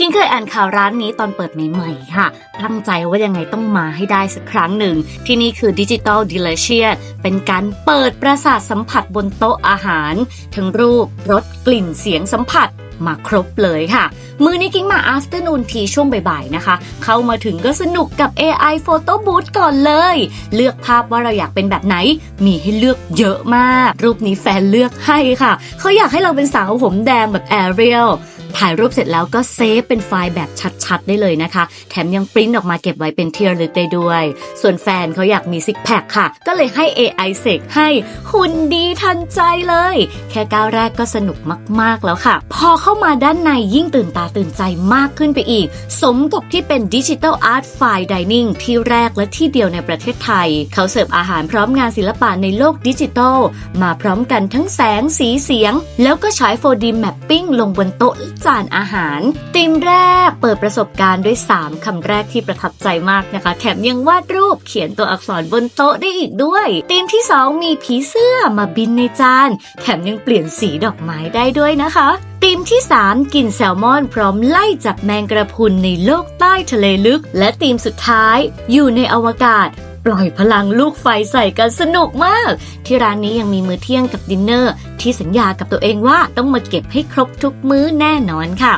คิงเคยอ่านข่าวร้านนี้ตอนเปิดใหม่ๆค่ะ ตั้งใจว่ายังไงต้องมาให้ได้สักครั้งหนึ่ง ที่นี่คือ Digital Delicious เป็นการเปิดประสาทสัมผัสบนโต๊ะอาหาร ทั้งรูปรสกลิ่นเสียงสัมผัสมาครบเลยค่ะ มือนี้กิ้งมา afternoon tea ช่วงบ่ายๆนะคะ เข้ามาถึงก็สนุกกับ AI Photo Booth ก่อนเลย เลือกภาพว่าเราอยากเป็นแบบไหน มีให้เลือกเยอะมาก รูปนี้แฟนเลือกให้ค่ะ เขาอยากให้เราเป็นสาวผมแดงแบบแอเรียล ถ่ายรูปเสร็จแล้วก็เซฟเป็นไฟล์แบบชัดๆ ได้เลยนะคะ แถมยังปริ้นออกมาเก็บไว้เป็นเที่ระลึกได้ด้วย ส่วนแฟนเขาอยากมีซิกแพคค่ะ ก็เลยให้ AI เสกให้หุ่นดีทันใจเลย แค่ก้าวแรกก็สนุกมากๆแล้วค่ะ พอเข้ามาด้านในยิ่งตื่นตาตื่นใจมากขึ้นไปอีก สมกับที่เป็นดิจิ t a ลอาร์ตไฟดิเนิ่งที่แรกและที่เดียวในประเทศไทย เขาเสิร์ฟอาหารพร้อมงานศิลปะในโลกดิจิทัลมาพร้อมกันทั้งแสงสีเสียง แล้วก็ใช้ 4D Mapping ลงบนโต๊ะจานอาหารธีมแรกเปิดประสบการณ์ด้วย 3 คำแรกที่ประทับใจมากนะคะ แถมยังวาดรูปเขียนตัวอักษรบนโต๊ะได้อีกด้วยธีมที่ 2 มีผีเสื้อมาบินในจาน แถมยังเปลี่ยนสีดอกไม้ได้ด้วยนะคะธีมที่ 3 กินแซลมอนพร้อมไล่จับแมงกระพุนในโลกใต้ทะเลลึก และธีมสุดท้าย อยู่ในอวกาศ ปล่อยพลังลูกไฟใส่กันสนุกมาก ที่ร้านนี้ยังมีมื้อเที่ยงกับดินเนอร์ ที่สัญญากับตัวเองว่าต้องมาเก็บให้ครบทุกมื้อแน่นอนค่ะ